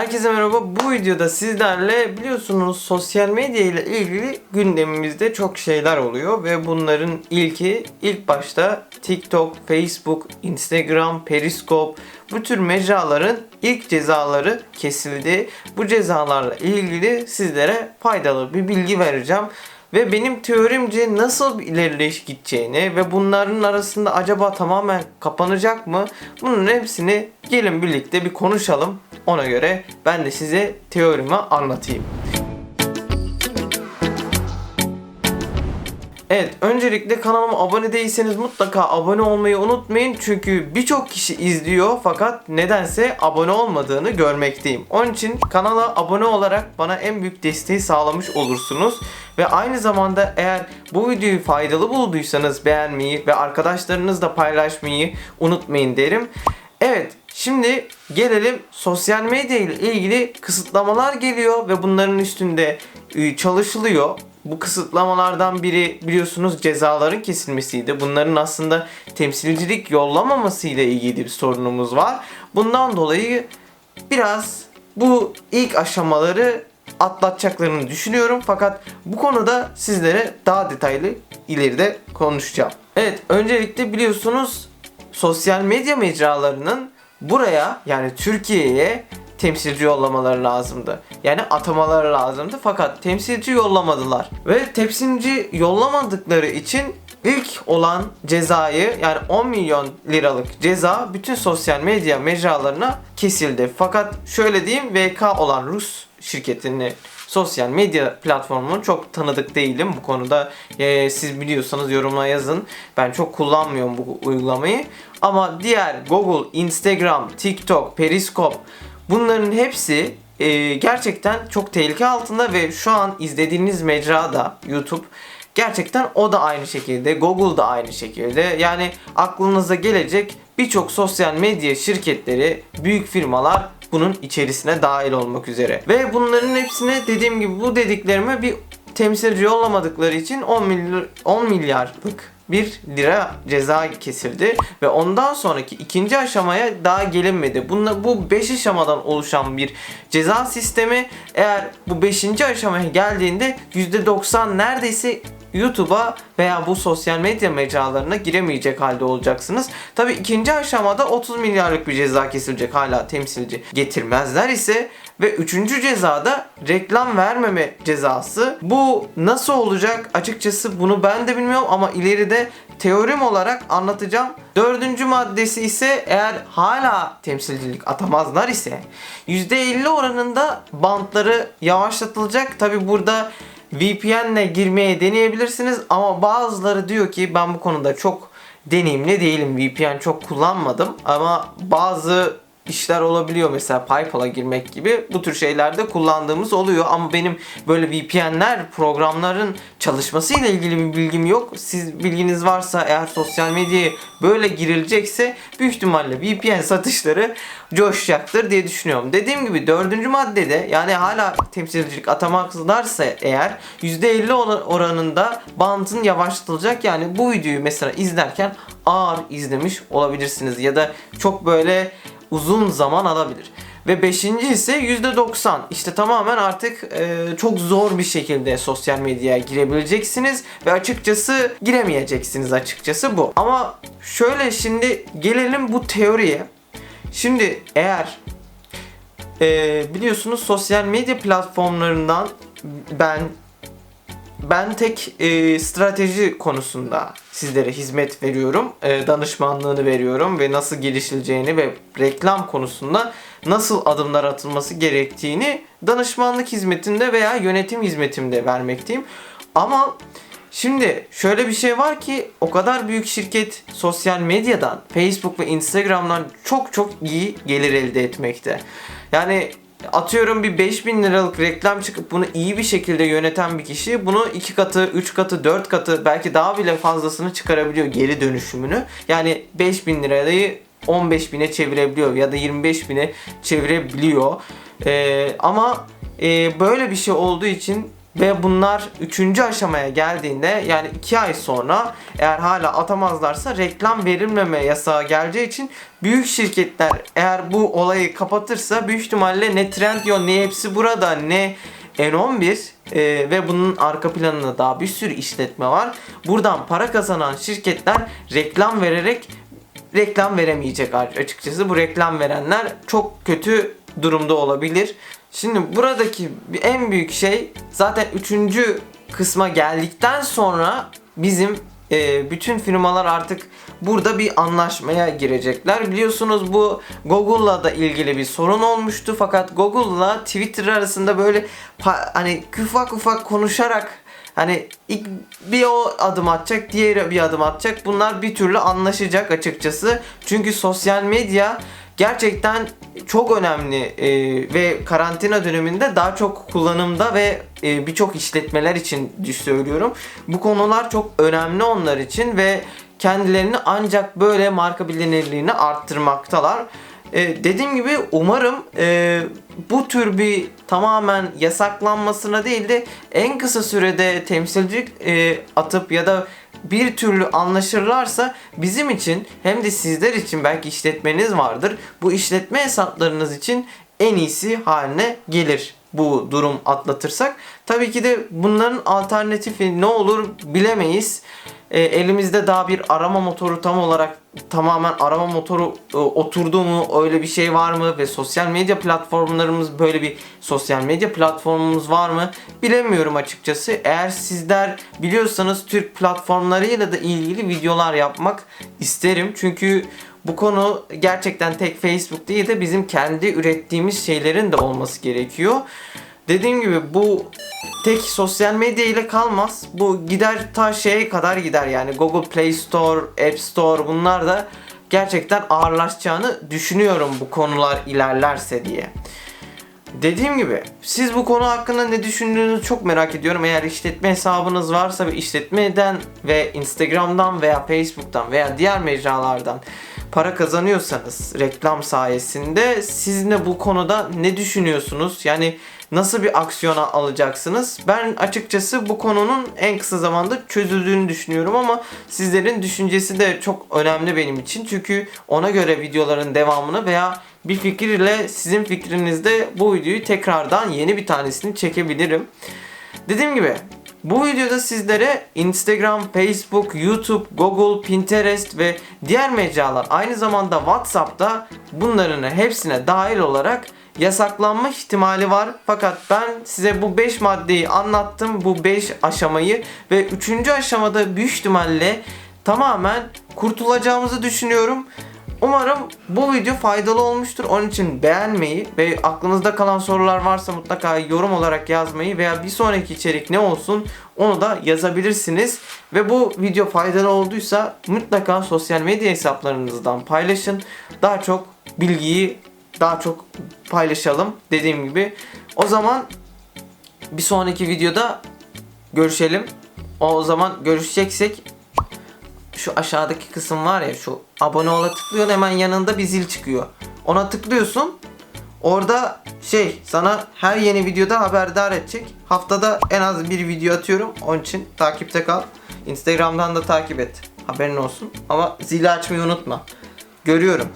Herkese merhaba. Bu videoda sizlerle biliyorsunuz sosyal medya ile ilgili gündemimizde çok şeyler oluyor ve bunların ilki ilk başta TikTok, Facebook, Instagram, Periscope bu tür mecraların ilk cezaları kesildi. Bu cezalarla ilgili sizlere faydalı bir bilgi vereceğim. Ve benim teorimce nasıl ilerleyiş gideceğini ve bunların arasında acaba tamamen kapanacak mı? Bunun hepsini gelin birlikte bir konuşalım. Ona göre ben de size teorimi anlatayım. Evet, öncelikle kanalıma abone değilseniz mutlaka abone olmayı unutmayın. Çünkü birçok kişi izliyor fakat nedense abone olmadığını görmekteyim. Onun için kanala abone olarak bana en büyük desteği sağlamış olursunuz. Ve aynı zamanda eğer bu videoyu faydalı bulduysanız beğenmeyi ve arkadaşlarınızla paylaşmayı unutmayın derim. Evet, şimdi gelelim sosyal medya ile ilgili kısıtlamalar geliyor ve bunların üstünde e, çalışılıyor. Bu kısıtlamalardan biri biliyorsunuz cezaların kesilmesiydi. Bunların aslında temsilcilik yollamaması ile ilgili bir sorunumuz var. Bundan dolayı biraz bu ilk aşamaları atlatacaklarını düşünüyorum. Fakat bu konuda sizlere daha detaylı ileride konuşacağım. Evet, öncelikle biliyorsunuz sosyal medya mecralarının buraya yani Türkiye'ye temsilci yollamaları lazımdı. Yani atamaları lazımdı fakat temsilci yollamadılar. Ve temsilci yollamadıkları için ilk olan cezayı yani 10 milyon liralık ceza bütün sosyal medya mecralarına kesildi. Fakat şöyle diyeyim VK olan Rus şirketini sosyal medya platformunu çok tanıdık değilim bu konuda. Ee, siz biliyorsanız yorumlara yazın. Ben çok kullanmıyorum bu uygulamayı. Ama diğer Google, Instagram, TikTok, Periscope bunların hepsi e, gerçekten çok tehlike altında ve şu an izlediğiniz mecrada YouTube gerçekten o da aynı şekilde, Google da aynı şekilde. Yani aklınıza gelecek birçok sosyal medya şirketleri, büyük firmalar bunun içerisine dahil olmak üzere. Ve bunların hepsine dediğim gibi bu dediklerime bir temsilci yollamadıkları için 10 milyar 10 milyarlık bir lira ceza kesildi ve ondan sonraki ikinci aşamaya daha gelinmedi. Bunla, bu 5 aşamadan oluşan bir ceza sistemi eğer bu 5. aşamaya geldiğinde %90 neredeyse YouTube'a veya bu sosyal medya mecralarına giremeyecek halde olacaksınız. Tabi ikinci aşamada 30 milyarlık bir ceza kesilecek hala temsilci getirmezler ise ve üçüncü cezada reklam vermeme cezası. Bu nasıl olacak açıkçası bunu ben de bilmiyorum ama ileride teorim olarak anlatacağım. Dördüncü maddesi ise eğer hala temsilcilik atamazlar ise %50 oranında bantları yavaşlatılacak. Tabi burada VPN'le girmeye deneyebilirsiniz ama bazıları diyor ki ben bu konuda çok deneyimli değilim. VPN çok kullanmadım ama bazı işler olabiliyor mesela PayPal'a girmek gibi bu tür şeylerde kullandığımız oluyor ama benim böyle VPN'ler programların çalışması ile ilgili bir bilgim yok. Siz bilginiz varsa eğer sosyal medyaya böyle girilecekse büyük ihtimalle VPN satışları coşacaktır diye düşünüyorum. Dediğim gibi dördüncü maddede yani hala temsilcilik atamazlarsa eğer %50 oranında bantın yavaşlatılacak yani bu videoyu mesela izlerken ağır izlemiş olabilirsiniz ya da çok böyle uzun zaman alabilir. Ve beşinci ise %90. İşte tamamen artık e, çok zor bir şekilde sosyal medyaya girebileceksiniz ve açıkçası giremeyeceksiniz açıkçası bu. Ama şöyle şimdi gelelim bu teoriye. Şimdi eğer e, biliyorsunuz sosyal medya platformlarından ben ben tek e, strateji konusunda sizlere hizmet veriyorum. E, danışmanlığını veriyorum ve nasıl gelişileceğini ve reklam konusunda nasıl adımlar atılması gerektiğini danışmanlık hizmetinde veya yönetim hizmetimde vermekteyim. Ama Şimdi şöyle bir şey var ki o kadar büyük şirket sosyal medyadan, Facebook ve Instagram'dan çok çok iyi gelir elde etmekte. Yani atıyorum bir 5000 liralık reklam çıkıp bunu iyi bir şekilde yöneten bir kişi bunu 2 katı, 3 katı, 4 katı belki daha bile fazlasını çıkarabiliyor geri dönüşümünü. Yani 5000 lirayı 15 bine çevirebiliyor ya da 25 bine çevirebiliyor. Ee, ama e, böyle bir şey olduğu için Ve bunlar 3. aşamaya geldiğinde yani 2 ay sonra eğer hala atamazlarsa reklam verilmeme yasağı geleceği için büyük şirketler eğer bu olayı kapatırsa büyük ihtimalle ne Trendyol ne hepsi burada ne N11 e, ve bunun arka planında daha bir sürü işletme var. Buradan para kazanan şirketler reklam vererek reklam veremeyecek açıkçası. Bu reklam verenler çok kötü durumda olabilir. Şimdi buradaki en büyük şey zaten üçüncü kısma geldikten sonra bizim e, bütün firmalar artık burada bir anlaşmaya girecekler. Biliyorsunuz bu Google'la da ilgili bir sorun olmuştu fakat Google'la Twitter arasında böyle hani ufak ufak konuşarak Hani ilk bir o adım atacak, diğeri bir adım atacak. Bunlar bir türlü anlaşacak açıkçası. Çünkü sosyal medya gerçekten çok önemli e, ve karantina döneminde daha çok kullanımda ve e, birçok işletmeler için söylüyorum. Bu konular çok önemli onlar için ve kendilerini ancak böyle marka bilinirliğini arttırmaktalar. E, dediğim gibi umarım e, bu tür bir tamamen yasaklanmasına değil de en kısa sürede temsilcilik e, atıp ya da bir türlü anlaşırlarsa bizim için hem de sizler için belki işletmeniz vardır. Bu işletme hesaplarınız için en iyisi haline gelir bu durum atlatırsak. Tabii ki de bunların alternatifi ne olur bilemeyiz. E, elimizde daha bir arama motoru tam olarak tamamen arama motoru e, oturdu mu öyle bir şey var mı ve sosyal medya platformlarımız böyle bir sosyal medya platformumuz var mı bilemiyorum açıkçası. Eğer sizler biliyorsanız Türk platformlarıyla da ilgili videolar yapmak isterim. Çünkü bu konu gerçekten tek Facebook değil de bizim kendi ürettiğimiz şeylerin de olması gerekiyor. Dediğim gibi bu tek sosyal medya ile kalmaz. Bu gider ta şeye kadar gider yani Google Play Store, App Store bunlar da gerçekten ağırlaşacağını düşünüyorum bu konular ilerlerse diye. Dediğim gibi siz bu konu hakkında ne düşündüğünüzü çok merak ediyorum. Eğer işletme hesabınız varsa ve işletmeden ve Instagram'dan veya Facebook'tan veya diğer mecralardan para kazanıyorsanız reklam sayesinde siz de bu konuda ne düşünüyorsunuz? Yani nasıl bir aksiyona alacaksınız? Ben açıkçası bu konunun en kısa zamanda çözüldüğünü düşünüyorum ama sizlerin düşüncesi de çok önemli benim için. Çünkü ona göre videoların devamını veya bir fikir ile sizin fikrinizde bu videoyu tekrardan yeni bir tanesini çekebilirim. Dediğim gibi bu videoda sizlere Instagram, Facebook, YouTube, Google, Pinterest ve diğer mecralar aynı zamanda WhatsApp'ta bunların hepsine dahil olarak yasaklanma ihtimali var. Fakat ben size bu 5 maddeyi anlattım. Bu 5 aşamayı ve 3. aşamada büyük ihtimalle tamamen kurtulacağımızı düşünüyorum. Umarım bu video faydalı olmuştur. Onun için beğenmeyi ve aklınızda kalan sorular varsa mutlaka yorum olarak yazmayı veya bir sonraki içerik ne olsun onu da yazabilirsiniz. Ve bu video faydalı olduysa mutlaka sosyal medya hesaplarınızdan paylaşın. Daha çok bilgiyi daha çok paylaşalım dediğim gibi. O zaman bir sonraki videoda görüşelim. O zaman görüşeceksek şu aşağıdaki kısım var ya şu abone ola tıklıyorsun hemen yanında bir zil çıkıyor. Ona tıklıyorsun. Orada şey sana her yeni videoda haberdar edecek. Haftada en az bir video atıyorum. Onun için takipte kal. Instagram'dan da takip et. Haberin olsun. Ama zili açmayı unutma. Görüyorum.